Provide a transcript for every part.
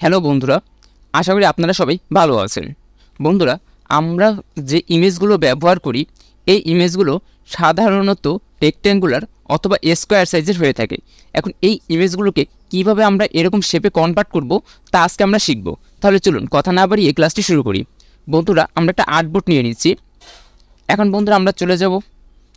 Hello বন্ধুরা, আশা করি আপনারা সবাই ভালো আছেন। বন্ধুরা, আমরা যে ইমেজগুলো ব্যবহার করি, এই ইমেজগুলো সাধারণত রেক্ট্যাঙ্গুলার অথবা স্কোয়ার সাইজের হয়ে থাকে। এখন এই ইমেজগুলোকে কীভাবে আমরা এরকম শেপে কনভার্ট করব, তা আজকে আমরা শিখব। তাহলে চলুন, কথা না বাড়িয়ে ক্লাসটি শুরু করি। বন্ধুরা, আমরা একটা আর্টবোর্ড নিয়ে নিচ্ছি। এখন বন্ধুরা, আমরা চলে যাব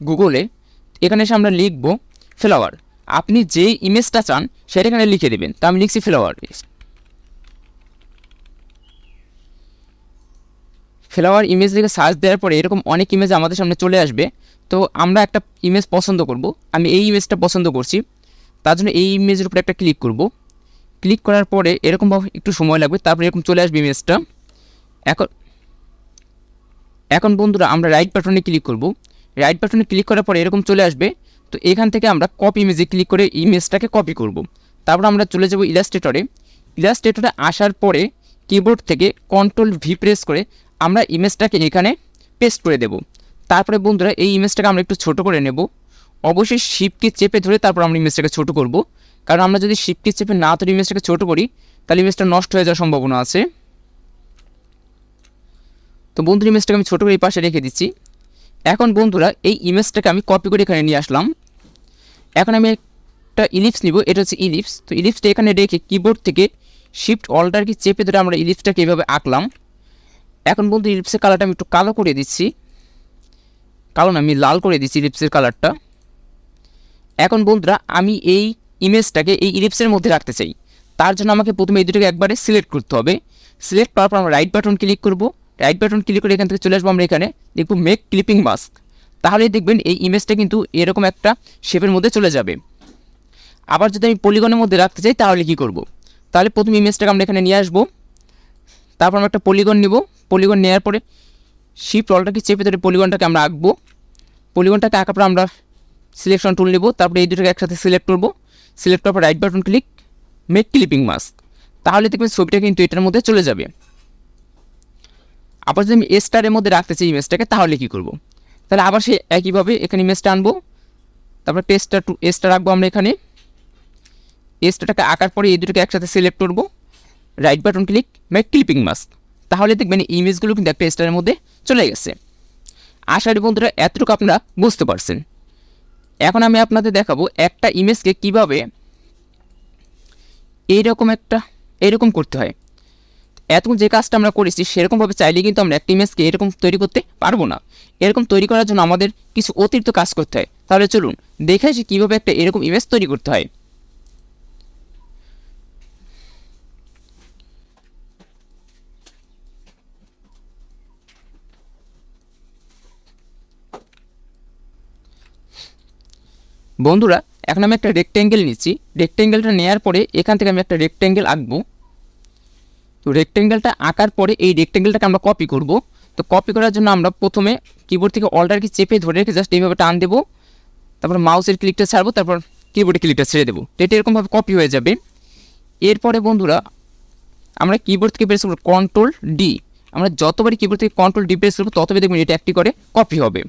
গুগলে এখানে এসে আমরা লিখব ফ্লাওয়ার আপনি যে ইমেজটা চান, সেটা এখানে লিখে দেবেন। তা আমি লিখছি ফ্লাওয়ার ফ্লাওয়ার ইমেজ লিখে সার্চ দেওয়ার পরে এরকম অনেক ইমেজ আমাদের সামনে চলে আসবে। তো আমরা একটা ইমেজ পছন্দ করব। আমি এই ইমেজটা পছন্দ করছি। তার জন্য এই ইমেজের উপরে একটা ক্লিক করব। ক্লিক করার পরে এরকমভাবে একটু সময় লাগবে। তারপরে এরকম চলে আসবে ইমেজটা এখন এখন বন্ধুরা আমরা রাইট বাটনে ক্লিক করব। রাইট বাটনে ক্লিক করার পরে এরকম চলে আসবে। তো এখান থেকে আমরা কপি ইমেজে ক্লিক করে ইমেজটাকে কপি করব। তারপর আমরা চলে যাব ইলাস্ট্রেটরে ইলাস্ট্রেটরে আসার পরে কিবোর্ড থেকে কন্ট্রোল ভি প্রেস করে আমরা ইমেজটাকে এখানে পেস্ট করে দেব। তারপরে বন্ধুরা, এই ইমেজটাকে আমরা একটু ছোট করে নেব। অবশ্যই শিপকে চেপে ধরে তারপর আমরা ইমেজটাকে ছোট করব। কারণ আমরা যদি শিপকে চেপে না ধরে ইমেজটাকে ছোট করি, তাহলে ইমেজটা নষ্ট হয়ে যাওয়ার সম্ভাবনা আছে। তো বন্ধুর, ইমেজটাকে আমি ছোটো করে এই পাশে রেখে দিচ্ছি। এখন বন্ধুরা, এই ইমেজটাকে আমি কপি করে এখানে নিয়ে আসলাম। এখন আমি একটা ইলিপস নিব, এটা হচ্ছে ইলিপস তো ইলিপসটা এখানে রেখে কিবোর্ড থেকে শিফট অল্টার কি চেপে ধরে আমরা ইলিপসটাকে এভাবে আঁকলাম। এখন বন্ধু ইলিপসের কালারটা আমি একটু কালো করে দিচ্ছি। না, আমি লাল করে দিচ্ছি ইলিপসের কালারটা এখন বন্ধুরা, আমি এই ইমেজটাকে এই ইলিপসের মধ্যে রাখতে চাই। তার জন্য আমাকে প্রথমে এই দুটোকে একবারে সিলেক্ট করতে হবে। সিলেক্ট করার পর আমরা রাইট বাটন ক্লিক করব। রাইট বাটন ক্লিক করে এখান থেকে চলে আসব আমরা এখানে। দেখব মেক ক্লিপিং মাস্ক তাহলে দেখবেন এই ইমেজটা কিন্তু এরকম একটা শেপের মধ্যে চলে যাবে। আবার যদি আমি পলিগনের মধ্যে রাখতে চাই, তাহলে কি করব? তাহলে প্রথম ইমেজটাকে আমরা এখানে নিয়ে আসব। তারপর আমরা একটা পলিগন নিব। পলিগন নেওয়ার পরে শিপ রলটাকে চেপে ধরে পলিগনটাকে আমরা আঁকবো। পলিগনটাকে আঁকার পর আমরা সিলেকশন টুল নেব। তারপরে এই দুটোকে একসাথে সিলেক্ট করব। সিলেক্ট করার পর right button click make clipping mask তাহলে দেখবেন ছবিটা কিন্তু এটার মধ্যে চলে যাবে। আবার যদি আমি স্টারের মধ্যে রাখতে চাই ইমেজটাকে তাহলে কী করব? তাহলে আবার সে একইভাবে এখানে ইমেজটা আনব। তারপরে টেস্টটা টু এসটা রাখব আমরা এখানে। এসটাটাকে আঁকার পরে এই দুটোকে একসাথে সিলেক্ট করব। Right button click make clipping mask তাহলে দেখবেন ইমেজগুলো কিন্তু একটা স্টারের মধ্যে চলে গেছে। আশা করি বন্ধুরা, এতটুকু আপনারা বুঝতে পারছেন। এখন আমি আপনাদের দেখাবো একটা ইমেজকে কীভাবে এইরকম একটা এরকম করতে হয়। এতক্ষণ যে কাজটা আমরা করেছি, সেরকমভাবে চাইলে কিন্তু আমরা একটা ইমেজকে এরকম তৈরি করতে পারব না। এরকম তৈরি করার জন্য আমাদের কিছু অতিরিক্ত কাজ করতে হয়। তাহলে চলুন, দেখে আসি কীভাবে একটা এরকম ইমেজ তৈরি করতে হয়। বন্ধুরা, এখন আমি একটা রেক্ট্যাঙ্গেল নিচ্ছি। রেক্ট্যাঙ্গেলটা নেওয়ার পরে এখান থেকে আমি একটা রেক্ট্যাঙ্গেল আঁকবো। তো রেক্ট্যাঙ্গেলটা আঁকার পরে এই রেক্ট্যাঙ্গেলটাকে আমরা কপি করব। তো কপি করার জন্য আমরা প্রথমে কিবোর্ড থেকে অল্টার কি চেপে ধরে রেখে জাস্ট এইভাবে টান দেবো। তারপর মাউসের ক্লিকটা ছাড়বো, তারপর কিবোর্ডে ক্লিকটা ছেড়ে দেবো। তো এটা এরকমভাবে কপি হয়ে যাবে। এরপরে বন্ধুরা, আমরা কিবোর্ড থেকে প্রেস করব কন্ট্রোল ডি আমরা যতবারই কিবোর্ড থেকে কন্ট্রোল ডি প্রেস করব, ততবারই দেখবেন এটা একটি করে কপি হবে।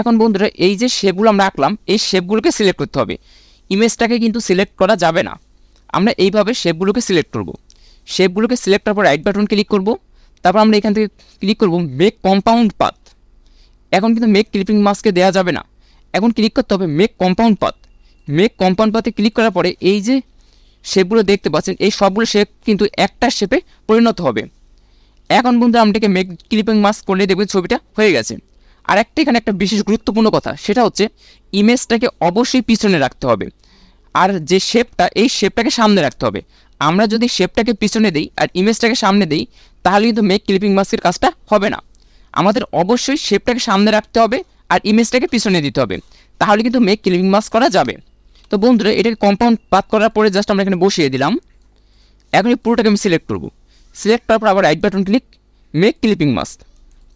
এখন বন্ধুরা, এই যে শেপগুলো আমরা আঁকলাম, এই শেপগুলোকে সিলেক্ট করতে হবে। ইমেজটাকে কিন্তু সিলেক্ট করা যাবে না। আমরা এইভাবে শেপগুলোকে সিলেক্ট করব। শেপগুলোকে সিলেক্ট করার পর রাইট বাটন ক্লিক করব। তারপর আমরা এখান থেকে ক্লিক করব মেক কম্পাউন্ড পাথ এখন কিন্তু মেক ক্লিপিং মাস্কে দেওয়া যাবে না। এখন ক্লিক করতে হবে make compound path make compound পাথে click করার পরে এই যে শেপগুলো দেখতে পাচ্ছেন, এই সবগুলো শেপ কিন্তু একটা শেপে পরিণত হবে। এখন বন্ধু আমরা এটাকে মেক ক্লিপিং মাস্ক করলে দেখবেন ছবিটা হয়ে গেছে। আর একটা এখানে একটা বিশেষ গুরুত্বপূর্ণ কথা, সেটা হচ্ছে ইমেজটাকে অবশ্যই পিছনে রাখতে হবে। আর যে শেপটা এই শেপটাকে সামনে রাখতে হবে। আমরা যদি শেপটাকে পিছনে দিই আর ইমেজটাকে সামনে দিই, তাহলে কিন্তু মেক ক্লিপিং মাস্কের কাজটা হবে না। আমাদের অবশ্যই শেপটাকে সামনে রাখতে হবে আর ইমেজটাকে পিছনে দিতে হবে। তাহলে কিন্তু মেক ক্লিপিং মাস্ক করা যাবে। তো বন্ধুরা এটাকে কম্পাউন্ড পাত করার পরে জাস্ট আমরা এখানে বসিয়ে দিলাম। এখন এই পুরোটাকে আমি সিলেক্ট করব। সিলেক্ট করার পর আবার right button click make clipping mask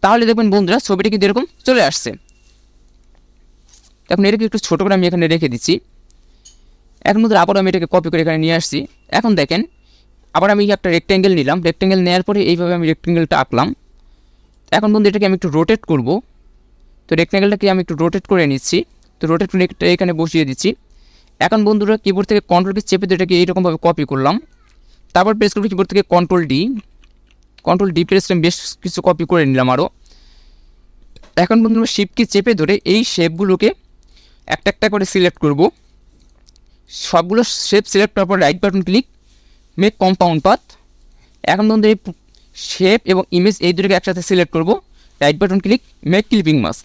তাহলে দেখবেন বন্ধুরা ছবিটা কিন্তু এরকম চলে আসছে। এখন এটাকে একটু ছোটো করে আমি এখানে রেখে দিচ্ছি। এখন বন্ধুরা আবার আমি এটাকে কপি করে এখানে নিয়ে আসছি। এখন দেখেন, আবার আমি একটা রেক্ট্যাঙ্গেল নিলাম। রেক্ট্যাঙ্গেল নেওয়ার পরে এইভাবে আমি রেক্ট্যাঙ্গেলটা আঁকলাম। এখন বন্ধু এটাকে আমি একটু রোটেট করব। তো রেক্ট্যাঙ্গেলটাকে আমি একটু রোটেট করে নিচ্ছি। তো রোটেট করে এখানে বসিয়ে দিচ্ছি। এখন বন্ধুরা কিবোর্ড থেকে কন্ট্রোলকে চেপে এটাকে এইরকমভাবে কপি করলাম। তারপর প্রেস করব কিবোর্ড থেকে control D control D press বেশ কিছু কপি করে নিলাম আরও এখন বন্ধু শিপকে চেপে ধরে এই শেপগুলোকে একটা একটা করে সিলেক্ট করব। সবগুলো শেপ সিলেক্ট করার পর right button click make compound path এখন বন্ধু এই শেপ এবং ইমেজ এই দুটোকে একসাথে সিলেক্ট করব। Right button click make clipping mask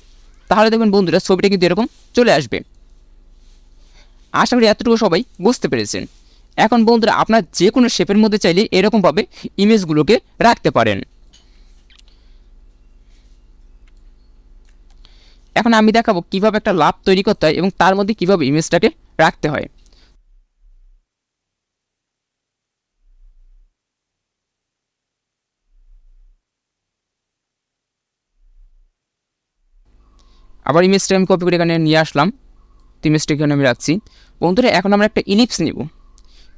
তাহলে দেখবেন বন্ধুরা, ছবিটা কিন্তু এরকম চলে আসবে। আশা করি এতটুকু সবাই বুঝতে পেরেছেন। এখন বন্ধুরা আপনার যে কোনো শেপের মধ্যে চাইলে এরকমভাবে ইমেজগুলোকে রাখতে পারেন। এখন আমি দেখাবো কীভাবে একটা লাভ তৈরি করতে হয় এবং তার মধ্যে কীভাবে ইমেজটাকে রাখতে হয়। আবার ইমেজটা আমি কপি করে এখানে নিয়ে আসলাম। তো ইমেজটা এখানে আমি রাখছি। বন্ধুরা, এখন আমরা একটা ইলিপস নিব।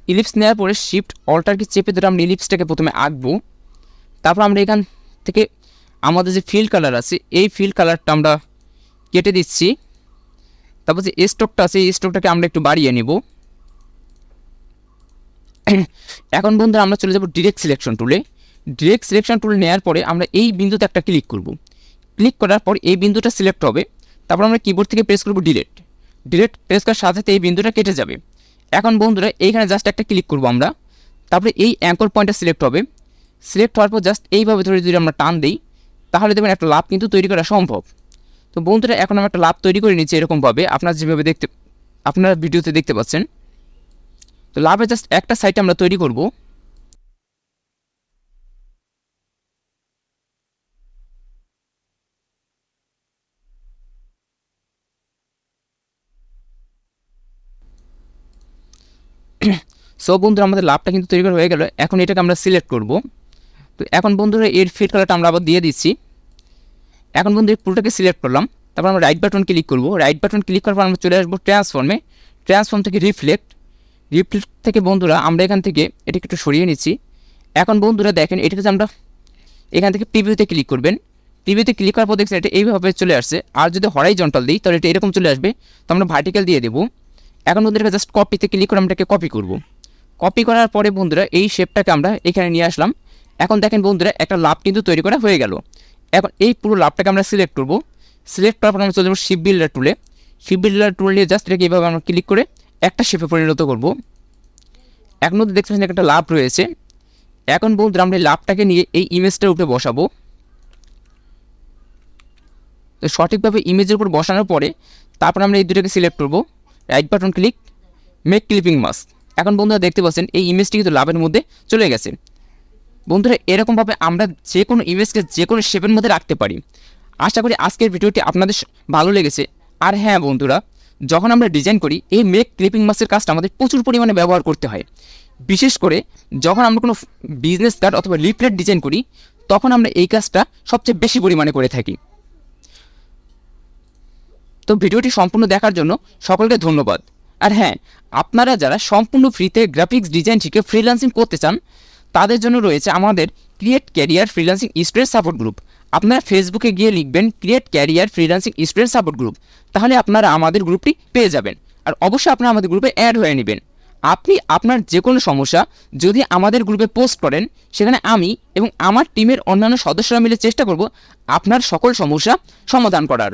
ইলিপস নেওয়ার পরে শিফট অল্টারকে চেপে ধরে আমরা ইলিপসটাকে প্রথমে আঁকবো। তারপর আমরা এখান থেকে আমাদের যে ফিল কালার আছে, এই ফিল কালারটা আমরা কেটে দিচ্ছি। তারপর যে স্টকটা আছে, এই স্টকটাকে আমরা একটু বাড়িয়ে নেব। এখন বন্ধুরা আমরা চলে যাব ডিরেক্ট সিলেকশন টুলে ডিরেক্ট সিলেকশন টুল নেওয়ার পরে আমরা এই বিন্দুতে একটা ক্লিক করব। ক্লিক করার পর এই বিন্দুটা সিলেক্ট হবে। তারপর আমরা কিবোর্ড থেকে প্রেস করব ডিলেট ডিলেট প্রেস করার সাথে সাথে এই বিন্দুটা কেটে যাবে। এখন বন্ধুরা, এইখানে জাস্ট একটা ক্লিক করব আমরা। তারপরে এই অ্যাঙ্কর পয়েন্টটা সিলেক্ট হবে। সিলেক্ট হওয়ার পর জাস্ট এইভাবে ধরে যদি আমরা টান দিই, তাহলে দেখবেন একটা লাভ কিন্তু তৈরি করা সম্ভব। তো বন্ধুরা, এখন আমরা একটা লাভ তৈরি করে নিচ্ছি এরকমভাবে। আপনারা যেভাবে দেখতে, আপনারা ভিডিওতে দেখতে পাচ্ছেন। তো লাভের জাস্ট একটা সাইট আমরা তৈরি করব। সো বন্ধুরা, আমাদের লাভটা কিন্তু তৈরি করা হয়ে গেল। এখন এটাকে আমরা সিলেক্ট করব। তো এখন বন্ধুরা, এর ফিট কালারটা আমরা আবার দিয়ে দিচ্ছি। এখন বন্ধু এই পুরোটাকে সিলেক্ট করলাম। তারপর আমরা রাইট বাটন ক্লিক করব। রাইট বাটন ক্লিক করার পর আমরা চলে আসব ট্রান্সফর্মে ট্রান্সফর্ম থেকে রিফ্লেক্ট রিফ্লেক্ট থেকে বন্ধুরা, আমরা এখান থেকে এটাকে একটু সরিয়ে নিচ্ছি। এখন বন্ধুরা, দেখেন, এটাকে যে আমরা এখান থেকে প্রিভিউতে ক্লিক করবেন। প্রিভিউতে ক্লিক করার পর দেখছেন, এটা এইভাবে চলে আসছে। আর যদি হরাইজন্টাল দিই, তাহলে এটা এরকম চলে আসবে। তো আমরা ভার্টিক্যাল দিয়ে দেবো। এখন বন্ধুরা জাস্ট কপিতে ক্লিক করে আমরা কপি করব। কপি করার পরে বন্ধুরা এই শেপটাকে আমরা এখানে নিয়ে আসলাম। এখন দেখেন বন্ধুরা একটা লাভ কিন্তু তৈরি করা হয়ে গেল। এখন এই পুরো লাভটাকে আমরা সিলেক্ট করব। সিলেক্ট করার পর আমরা চলে যাব শিপ বিল্ডার টুলে শিপ বিল্ডার টুল নিয়ে জাস্ট এটাকে এইভাবে আমরা ক্লিক করে একটা শেপে পরিণত করব। এখন মধ্যে দেখতে পাচ্ছেন একটা লাভ রয়েছে। এখন বন্ধুরা আমরা এই লাভটাকে নিয়ে এই ইমেজটার উপরে বসাবো। তো সঠিকভাবে ইমেজের উপর বসানোর পরে তারপর আমরা এই দুটোকে সিলেক্ট করব। Right button click make clipping mask এখন বন্ধুরা দেখতে পাচ্ছেন, এই ইমেজটি কিন্তু লাভের মধ্যে চলে গেছে। বন্ধুরা, এরকমভাবে আমরা যে কোনো ইমেজকে যে কোনো শেপের মধ্যে রাখতে পারি। আশা করি আজকের ভিডিওটি আপনাদের ভালো লেগেছে। আর হ্যাঁ বন্ধুরা, যখন আমরা ডিজাইন করি, এই মেক ক্লিপিং মাসের কাজটা আমাদের প্রচুর পরিমাণে ব্যবহার করতে হয়। বিশেষ করে যখন আমরা কোনো বিজনেস কার্ড অথবা লিফলেট ডিজাইন করি, তখন আমরা এই কাজটা সবচেয়ে বেশি পরিমাণে করে থাকি। তো ভিডিওটি সম্পূর্ণ দেখার জন্য সকলকে ধন্যবাদ। আর হ্যাঁ আপনারা যারা সম্পূর্ণ ফ্রিতে গ্রাফিক্স ডিজাইন শিখে ফ্রিল্যান্সিং করতে চান, তাদের জন্য রয়েছে আমাদের create career freelancing student support group আপনারা ফেসবুকে গিয়ে লিখবেন create career freelancing student support group তাহলে আপনারা আমাদের গ্রুপটি পেয়ে যাবেন। আর অবশ্যই আপনারা আমাদের গ্রুপে অ্যাড হয়ে নেবেন। আপনি আপনার যে কোনো সমস্যা যদি আমাদের গ্রুপে পোস্ট করেন, সেখানে আমি এবং আমার টিমের অন্যান্য সদস্যরা মিলে চেষ্টা করব আপনার সকল সমস্যা সমাধান করার।